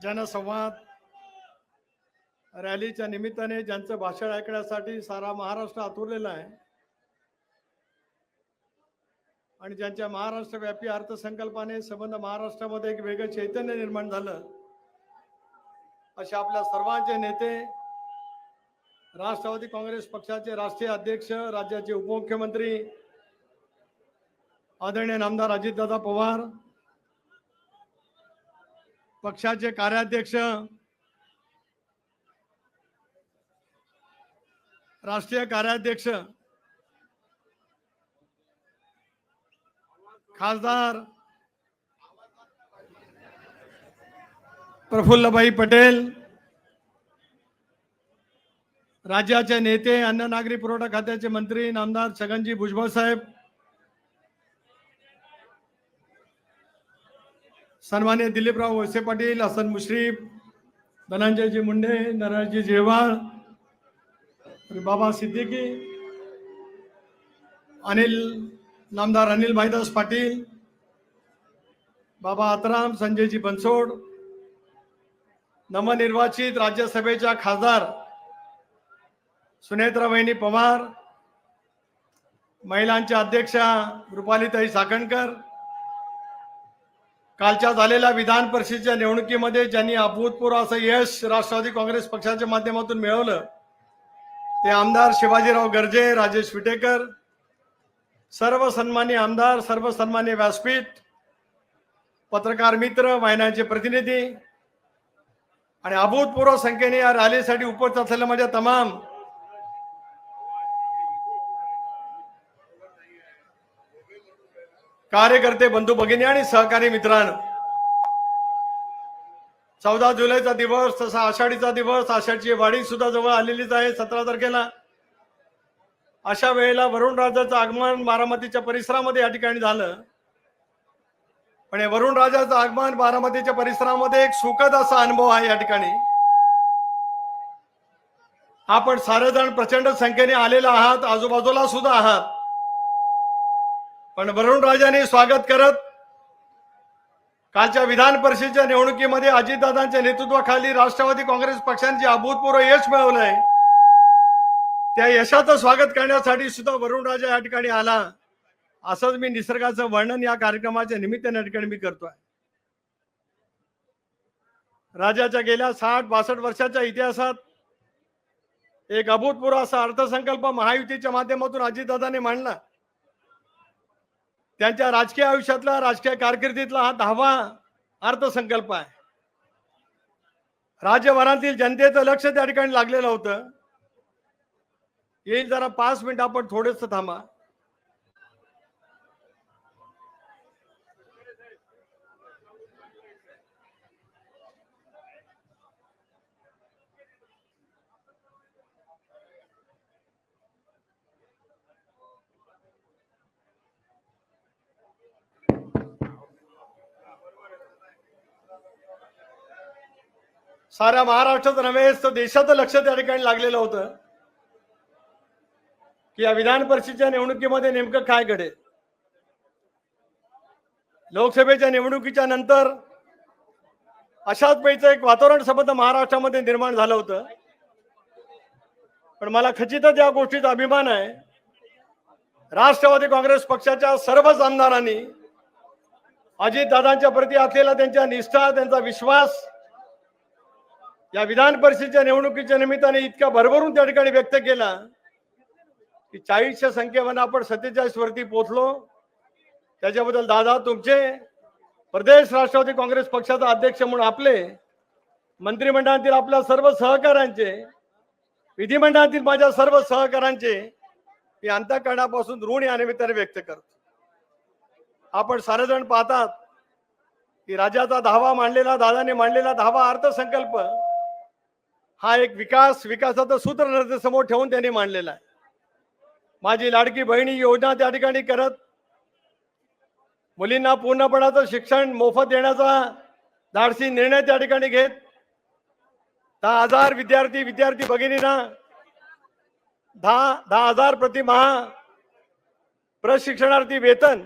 जनसंवाद रॅलीच्या निमित्ताने ज्यांचं भाषण ऐकण्यासाठी सारा महाराष्ट्र आतुरलेला आहे आणि ज्यांच्या महाराष्ट्रव्यापी अर्थसंकल्पाने संबंध महाराष्ट्रामध्ये एक वेगळं चैतन्य निर्माण झालं असे आपल्या सर्वांचे नेते राष्ट्रवादी काँग्रेस पक्षाचे राष्ट्रीय अध्यक्ष राज्याचे उपमुख्यमंत्री आदरणीय नामदार अजितदादा पवार पक्षाचे कार्याध्यक्ष राष्ट्रीय कार्याध्यक्ष खासदार प्रफुल्लभाई पटेल राज्याचे नेते अन्न नागरी पुरवठा खात्याचे मंत्री नामदार छगनजी भुजबळ साहेब सन्मान्य दिलीपराव वळसे पाटील हसन मुश्रीफ धनंजयजी मुंडे नारायणजी जेवाळ बाबा सिद्दीकी अनिल नामदार अनिल भाईदास पाटील बाबा आतराम संजयजी बनसोड नवनिर्वाचित राज्यसभेच्या खासदार सुनेत्रा वहिनी पवार महिलांच्या अध्यक्षा रुपालीताई साखणकर कालच्या झालेल्या विधान परिषदेच्या निवडणुकीमध्ये ज्यांनी अभूतपूर्व असं यश राष्ट्रवादी काँग्रेस पक्षाच्या माध्यमातून मिळवलं ते आमदार शिवाजीराव गर्जे राजेश विटेकर सर्व सन्मान्य आमदार सर्व सन्मान्य व्यासपीठ पत्रकार मित्र वाहिन्यांचे प्रतिनिधी आणि अभूतपूर्व संख्येने या रॅलीसाठी उपस्थित असलेल्या माझ्या तमाम कार्यकर्ते बंधू भगिनी आणि सहकारी मित्रांनो. चौदा जुलैचा दिवस तसा आषाढीचा दिवस आषाढीची वाढी सुद्धा जवळ आलेलीच आहे सतरा तारखेला. अशा वेळेला वरुण राजाचं आगमन बारामतीच्या परिसरामध्ये या ठिकाणी झालं. पण हे वरुण राजाचं आगमन बारामतीच्या परिसरामध्ये एक सुखद असा अनुभव आहे या ठिकाणी. आपण सारेजण प्रचंड संख्येने आलेला आहात आजूबाजूला सुद्धा आहात. पण वरुण राजाने स्वागत करत कालच्या विधान परिषदेच्या निवडणुकीमध्ये अजितदादांच्या नेतृत्वाखाली राष्ट्रवादी काँग्रेस पक्षाने जे अभूतपूर्व यश मिळवलंय. त्या यशाचं स्वागत करण्यासाठी सुद्धा वरुण राजा या ठिकाणी आला. असंच मी निसर्गाचं वर्णन या कार्यक्रमाच्या निमित्ताने या ठिकाणी मी करतोय. राजाच्या गेल्या साठ बासष्ट वर्षाच्या इतिहासात एक अभूतपूर्व असा अर्थसंकल्प महायुतीच्या माध्यमातून अजितदादाने मांडला. त्यांच्या राजकीय आयुष्यातला राजकीय कारकिर्दीतला हा दहावा अर्थसंकल्प आहे. राज्यभरातील जनतेचं लक्ष त्या ठिकाणी लागलेलं होतं. येईल जरा पाच मिनिट आपण थोडेस थांबा. साऱ्या महाराष्ट्रात नव्हे तर देशाचं लक्ष त्या ठिकाणी लागलेलं होतं. की या विधान परिषदेच्या निवडणुकीमध्ये नेमकं काय घडेल? लोकसभेच्या निवडणुकीच्या नंतर अशाच पैचं एक वातावरण संबंध महाराष्ट्रामध्ये निर्माण झालं होतं. पण मला खचितच या गोष्टीचा अभिमान आहे. राष्ट्रवादी काँग्रेस पक्षाच्या सर्वच आमदारांनी अजितदादांच्या प्रती असलेला त्यांच्या निष्ठा त्यांचा विश्वास या विधान परिषदेच्या निवडणुकीच्या निमित्ताने इतका भरभरून त्या ठिकाणी व्यक्त केला की चाळीसच्या संख्येमध्ये आपण सत्तेचाळीस वरती पोहोचलो. त्याच्याबद्दल दादा तुमचे प्रदेश राष्ट्रवादी काँग्रेस पक्षाचा अध्यक्ष म्हणून आपले मंत्रिमंडळातील आपल्या सर्व सहकाऱ्यांचे विधिमंडळातील माझ्या सर्व सहकाऱ्यांचे मी अंतकरणापासून ऋण या निमित्ताने व्यक्त करतो. आपण सारेजण पाहतात की राज्याचा दहावा मांडलेला दादाने मांडलेला दहावा अर्थसंकल्प हा एक विकास विकासाचं सूत्र समोर ठेवून त्यांनी मांडलेला आहे. माझी लाडकी बहिणी योजना त्या ठिकाणी करत मुलींना पूर्णपणाचं शिक्षण मोफत देण्याचा धाडसी निर्णय त्या ठिकाणी घेत दहा हजार विद्यार्थी विद्यार्थी भगिनींना दहा दहा हजार प्रतिमाहा प्रशिक्षणार्थी वेतन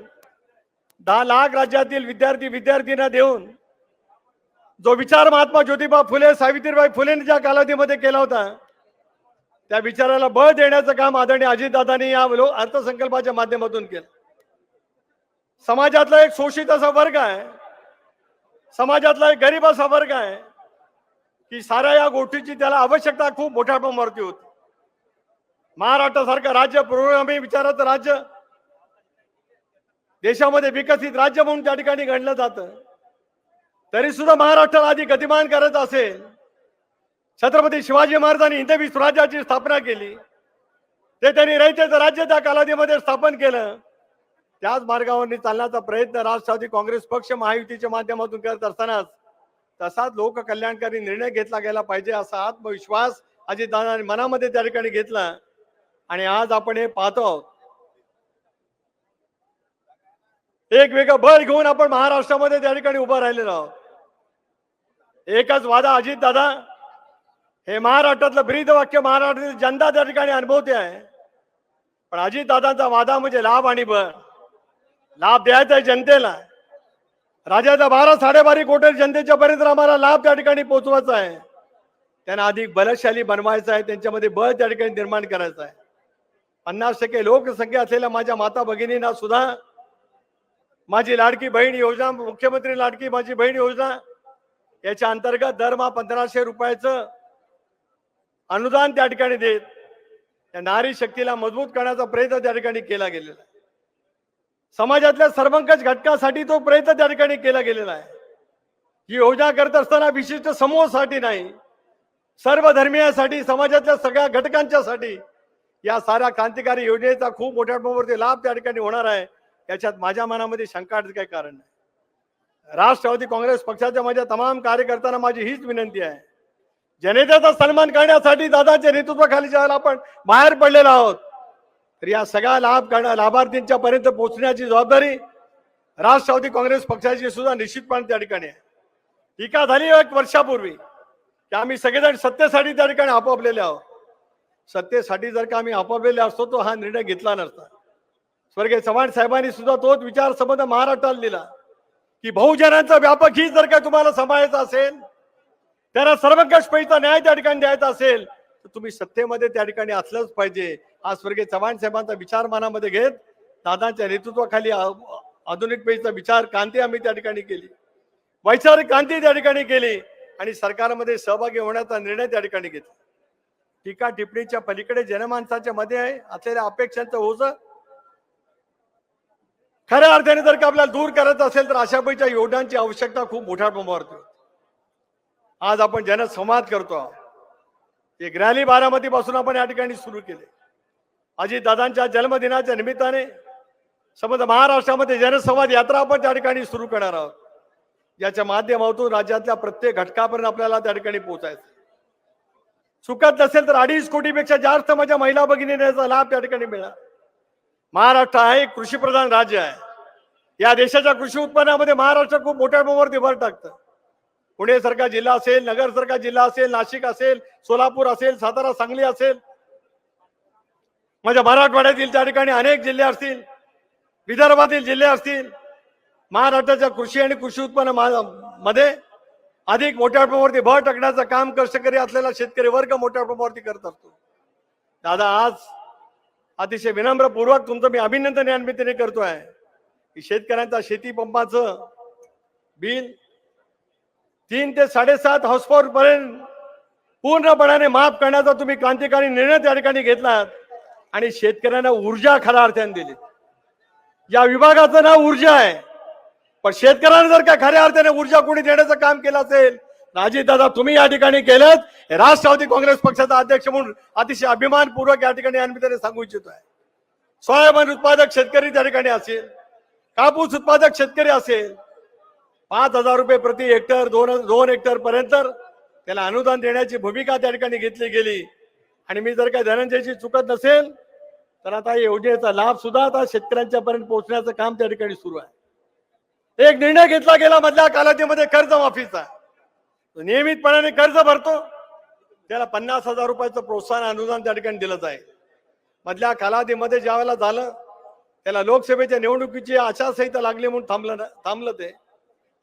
दहा लाख राज्यातील विद्यार्थी विद्यार्थींना देऊन जो विचार महात्मा ज्योतिबा फुले सावित्रीबाई फुलेंनी ज्या कालावधीमध्ये केला होता त्या विचाराला बळ देण्याचं काम आदरणीय अजितदादांनी या अर्थसंकल्पाच्या माध्यमातून केलं. समाजातला एक शोषित असा वर्ग आहे समाजातला एक गरीब असा वर्ग आहे की साऱ्या या गोष्टीची त्याला आवश्यकता खूप मोठ्या प्रमाणावरती होती. महाराष्ट्रासारखं राज्य पुरोगामी विचाराचं राज्य देशामध्ये विकसित राज्य म्हणून त्या ठिकाणी घडलं जातं. तरी सुद्धा महाराष्ट्राला आधी गतिमान करायचं असेल. छत्रपती शिवाजी महाराजांनी हिंदवी स्वराज्याची स्थापना केली. ते त्यांनी रयतेचं राज्य त्या कालावधीमध्ये स्थापन केलं. त्याच मार्गावर चालण्याचा प्रयत्न राष्ट्रवादी काँग्रेस पक्ष महायुतीच्या माध्यमातून करत असतानाच तसाच लोक कल्याणकारी निर्णय घेतला गेला पाहिजे असा आत्मविश्वास अजितदादांनी मनामध्ये त्या ठिकाणी घेतला. आणि आज आपण हे पाहतो आहोत. एक वेगळं बळ घेऊन आपण महाराष्ट्रामध्ये त्या ठिकाणी उभं राहिलेलो आहोत. एकच वादा अजित दादा. हे महाराष्ट्रातलं ब्रीद वाक्य महाराष्ट्रातील जनता त्या ठिकाणी अनुभवते आहे. पण अजित दादांचा वादा म्हणजे लाभ आणि बळ. लाभ द्यायचा आहे जनतेला. राज्याचा बारा साडेबारा कोटी जनतेच्या पर्यंत आम्हाला लाभ त्या ठिकाणी पोहोचवायचा आहे. त्यांना अधिक बलशाली बनवायचं आहे त्यांच्यामध्ये बळ त्या ठिकाणी निर्माण करायचं आहे. पन्नास टक्के लोकसंख्या असलेल्या माझ्या माता भगिनींना सुद्धा माझी लाडकी बहीण योजना मुख्यमंत्री लाडकी माझी बहीण योजना याच्या अंतर्गत दरमहा पंधराशे रुपयाचं अनुदान त्या ठिकाणी देत त्या नारी शक्तीला मजबूत करण्याचा प्रयत्न त्या ठिकाणी केला गेलेला आहे. समाजातल्या सर्वंकष घटकासाठी तो प्रयत्न त्या ठिकाणी केला गेलेला आहे. ही योजना करत असताना विशिष्ट समूहासाठी नाही सर्व धर्मीयासाठी समाजातल्या सगळ्या घटकांच्यासाठी या साऱ्या क्रांतिकारी योजनेचा खूप मोठ्या प्रमाणावरती लाभ त्या ठिकाणी होणार आहे. याच्यात माझ्या मनामध्ये शंकाच काही कारण नाही. राष्ट्रवादी काँग्रेस पक्षाच्या माझ्या तमाम कार्यकर्त्यांना माझी हीच विनंती आहे. जनतेचा सन्मान करण्यासाठी दादाच्या नेतृत्वाखाली ज्यावेळेला आपण बाहेर पडलेलो आहोत तर या सगळ्या लाभ करणं लाभार्थींच्या पर्यंत पोहोचण्याची जबाबदारी राष्ट्रवादी काँग्रेस पक्षाची सुद्धा निश्चितपणे त्या ठिकाणी आहे. टीका झाली एक वर्षापूर्वी की आम्ही सगळेजण सत्तेसाठी त्या ठिकाणी आपापलेले आहोत. सत्तेसाठी जर का आम्ही आपापलेले असतो तो हा निर्णय घेतला नसता. स्वर्गीय चव्हाण साहेबांनी सुद्धा तोच विचार संबंध महाराष्ट्राला दिला. की बहुजनांचा व्यापक ही जर का तुम्हाला सांभाळायचा असेल त्यांना सर्वंकष पैसा न्याय त्या ठिकाणी द्यायचा असेल तर तुम्ही सत्तेमध्ये त्या ठिकाणी असलंच पाहिजे. हा स्वर्गीय चव्हाण साहेबांचा विचार मनामध्ये घेत दादांच्या नेतृत्वाखाली आधुनिक पेचा विचार क्रांती आम्ही त्या ठिकाणी केली. वैचारिक क्रांती त्या ठिकाणी केली आणि सरकारमध्ये सहभागी होण्याचा निर्णय त्या ठिकाणी घेतला. टीका टिप्पणीच्या पलीकडे जनमानसाच्या मध्ये आहे असलेल्या अपेक्षांचं ओझं खऱ्या अर्थाने जर का आपल्याला दूर करायचं असेल तर अशापैकी योजनांची आवश्यकता खूप मोठ्या प्रमाणावरती होती. आज आपण जनसंवाद करतो एक रॅली बारामती पासून आपण या ठिकाणी सुरू केले. अजित दादांच्या जन्मदिनाच्या निमित्ताने समज महाराष्ट्रामध्ये जनसंवाद यात्रा आपण त्या ठिकाणी सुरू करणार आहोत. याच्या माध्यमातून राज्यातल्या प्रत्येक घटकापर्यंत आपल्याला त्या ठिकाणी पोहोचायचं चुकत नसेल तर अडीच कोटीपेक्षा जास्त माझ्या महिला भगिनीने याचा लाभ त्या ठिकाणी मिळाला महाराष्ट्र आहे एक कृषीप्रधान राज्य आहे. या देशाच्या कृषी उत्पन्नामध्ये महाराष्ट्र खूप मोठ्या प्रमाणावरती भर टाकतं. पुणे सारखा जिल्हा असेल नगर सारखा जिल्हा असेल नाशिक असेल सोलापूर असेल सातारा सांगली असेल. माझ्या मराठवाड्यातील त्या ठिकाणी अनेक जिल्हे असतील विदर्भातील जिल्हे असतील महाराष्ट्राच्या कृषी आणि कृषी उत्पन्नमध्ये अधिक मोठ्या प्रमाणावरती भर टाकण्याचं काम कष्टकरी असलेला शेतकरी वर्ग मोठ्या प्रमाणावरती करत असतो. दादा आज अतिशय विनम्रपूर्वक तुमचं मी अभिनंदन या निमित्ताने करतोय की शेतकऱ्यांचा शेती पंपाचं बिल तीन ते साडेसात हॉर्स पर्यंत पूर्णपणाने माफ करण्याचा तुम्ही क्रांतिकारी निर्णय त्या ठिकाणी घेतलात आणि शेतकऱ्यांना ऊर्जा खऱ्या अर्थाने दिली. या विभागाचं नाव ऊर्जा आहे. पण शेतकऱ्यांना जर का खऱ्या अर्थाने ऊर्जा कोणी देण्याचं काम केलं असेल दादा तुम्ही या ठिकाणी केलं राष्ट्रवादी काँग्रेस पक्षाचा अध्यक्ष म्हणून अतिशय अभिमानपूर्वक या ठिकाणी या सांगू इच्छितो आहे. सोयाबीन उत्पादक शेतकरी त्या ठिकाणी असेल कापूस उत्पादक शेतकरी असेल पाच हजार रुपये प्रति हेक्टर दोन दोन हेक्टर पर्यंत त्याला अनुदान देण्याची भूमिका त्या ठिकाणी घेतली गेली. आणि मी जर काही धनंजयची चुकत नसेल तर आता योजनेचा लाभ सुद्धा आता शेतकऱ्यांच्या पर्यंत पोहोचण्याचं काम त्या ठिकाणी सुरू आहे. एक निर्णय घेतला गेला मधल्या कालावधीमध्ये कर्जमाफीचा. तो नियमितपणाने कर्ज भरतो. त्याला पन्नास हजार रुपयाचं प्रोत्साहन अनुदान त्या ठिकाणी दिलं आहे मधल्या कालावधीमध्ये ज्या वेळेला झालं त्याला लोकसभेच्या निवडणुकीची आचारसंहिता लागली म्हणून थांबलं ना- थांबलं ते.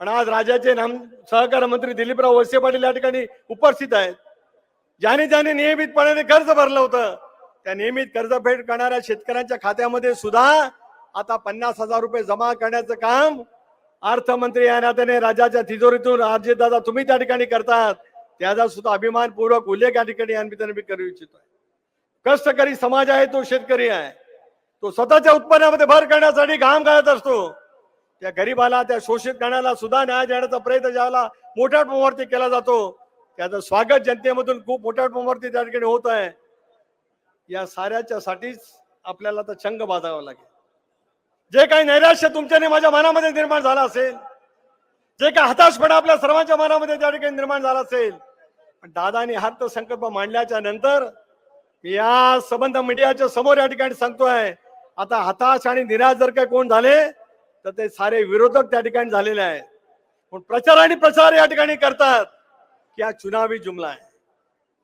पण आज राज्याचे नाम सहकार मंत्री दिलीपराव वळसे पाटील या ठिकाणी उपस्थित आहेत. ज्याने ज्याने नियमितपणाने कर्ज भरलं होतं त्या नियमित कर्जफेड करणाऱ्या शेतकऱ्यांच्या खात्यामध्ये सुद्धा आता पन्नास हजार रुपये जमा करण्याचं काम अर्थमंत्री या नात्याने राज्याच्या तिजोरीतून दादा तुम्ही त्या ठिकाणी करतात त्याचा सुद्धा अभिमानपूर्वक उल्लेख या ठिकाणी या निमित्ताने मी करू इच्छितो. कष्टकरी समाज आहे तो शेतकरी आहे. तो स्वतःच्या उत्पन्नामध्ये भर करण्यासाठी घाम करत असतो. त्या गरीबाला त्या शोषित करण्याला सुद्धा न्याय देण्याचा प्रयत्न ज्याला मोठ्या प्रमाणावरती केला जातो त्याचं स्वागत जनतेमधून खूप मोठ्या प्रमाणावरती त्या ठिकाणी होत आहे. या साऱ्याच्या साठीच आपल्याला तर चंग बाजावा लागेल. जे काही नैराश्य तुमच्याने माझ्या मनामध्ये निर्माण झाला असेल जे काही हताशपणा आपल्या सर्वांच्या मनामध्ये त्या ठिकाणी निर्माण झाला असेल पण दादानी अर्थसंकल्प मांडल्याच्या नंतर मी या संबंध मीडियाच्या समोर या ठिकाणी सांगतोय. आता हताश आणि निराश जर काय कोण झाले तर ते सारे विरोधक त्या ठिकाणी झालेले आहेत. पण प्रचार आणि प्रसार या ठिकाणी करतात की हा चुनावी जुमला आहे.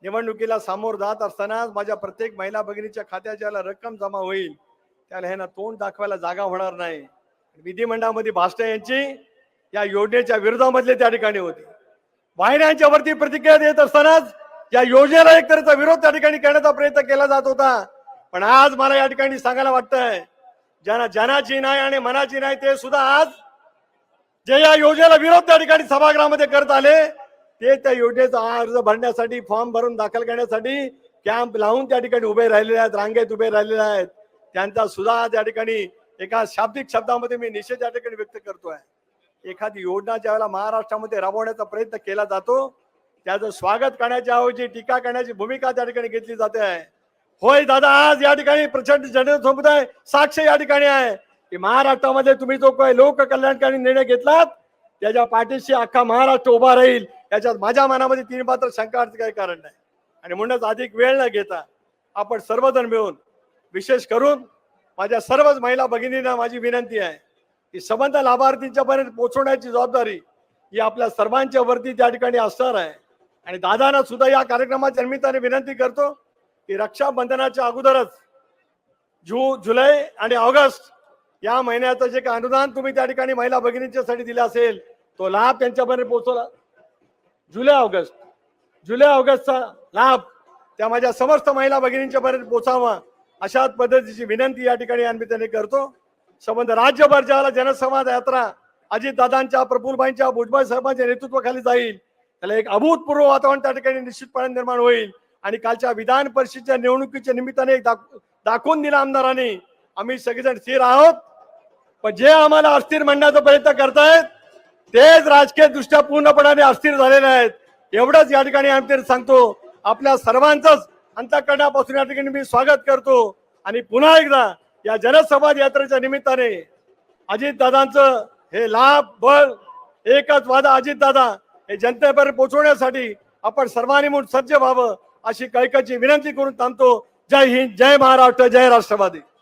निवडणुकीला सामोर जात असतानाच माझ्या प्रत्येक महिला भगिनीच्या खात्याच्या रक्कम जमा होईल त्याला ह्यांना तोंड दाखवायला जागा होणार नाही. विधिमंडळामध्ये भाष्टे यांची या योजनेच्या विरोधामधले त्या ठिकाणी होते. वाहिन्यांच्या वरती प्रतिक्रिया देत असतानाच या योजनेला एक तऱ्हेचा विरोध त्या ठिकाणी करण्याचा प्रयत्न केला जात होता. पण आज मला या ठिकाणी सांगायला वाटतंय ज्यांना जनाची नाही आणि मनाची नाही ते सुद्धा आज जे या योजनेला विरोध त्या ठिकाणी सभागृहामध्ये करत आले ते त्या योजनेचा अर्ज भरण्यासाठी फॉर्म भरून दाखल करण्यासाठी कॅम्प लावून त्या ठिकाणी उभे राहिलेले आहेत रांगेत उभे राहिलेले आहेत. त्यांचा सुद्धा त्या ठिकाणी एका शाब्दिक शब्दामध्ये मी निषेध त्या ठिकाणी व्यक्त करतोय. एखादी योजना ज्या वेळेला महाराष्ट्रामध्ये राबवण्याचा प्रयत्न केला जातो त्याचं स्वागत करण्याच्या ऐवजी टीका करण्याची भूमिका त्या ठिकाणी घेतली जाते. आहे होय दादा आज या ठिकाणी प्रचंड जनसमुदाय साक्ष या ठिकाणी आहे. की महाराष्ट्रामध्ये तुम्ही जो काही लोक कल्याणकारी निर्णय घेतलात त्याच्या पाठीशी अख्खा महाराष्ट्र उभा राहील. याच्यात माझ्या मनामध्ये तीन मात्र शंकाचं काही कारण नाही. आणि म्हणूनच अधिक वेळ न घेता आपण सर्वजण मिळून विशेष करून माझ्या सर्वच महिला भगिनींना माझी विनंती आहे की संबंध लाभार्थींच्या पर्यंत पोहोचवण्याची जबाबदारी ही आपल्या सर्वांच्या वरती त्या ठिकाणी असणार आहे. आणि दादांना सुद्धा या कार्यक्रमाच्या निमित्ताने विनंती करतो की रक्षाबंधनाच्या अगोदरच जू जुलै आणि ऑगस्ट या महिन्याचं जे काही अनुदान तुम्ही त्या ठिकाणी महिला भगिनींच्यासाठी दिला असेल तो लाभ त्यांच्यापर्यंत पोहोचवला. जुलै ऑगस्ट. जुलै ऑगस्टचा लाभ त्या माझ्या समस्त महिला भगिनींच्या पर्यंत पोचावा अशाच पद्धतीची विनंती या ठिकाणी आम्ही त्यांनी करतो. संबंध राज्यभर ज्याला जनसंवाद यात्रा अजितदादांच्या प्रफुलबाईंच्या भुजबळ साहेबांच्या नेतृत्वाखाली जाईल त्याला एक अभूतपूर्व वातावरण त्या ठिकाणी निश्चितपणे निर्माण होईल. आणि कालच्या विधान परिषदेच्या निवडणुकीच्या निमित्ताने एक दाख- दाखवून दिला आमदारांनी आम्ही सगळेजण स्थिर आहोत. पण जे आम्हाला अस्थिर म्हणण्याचा प्रयत्न करतायत तेच राजकीय दृष्ट्या पूर्णपणाने अस्थिर झालेले आहेत. एवढंच या ठिकाणी आम्ही सांगतो. आपल्या सर्वांचंच अंतकरणापासून या ठिकाणी मी स्वागत करतो. आणि पुन्हा एकदा या जनसंवाद यात्रेच्या निमित्ताने अजितदादांचं हे लाभ बळ एकच वादा अजितदादा हे जनतेपर्यंत पोहोचवण्यासाठी आपण सर्वांनी म्हणून सज्ज व्हावं अशी कैकाची विनंती करून थांबतो. जय हिंद जय महाराष्ट्र जय राष्ट्रवादी.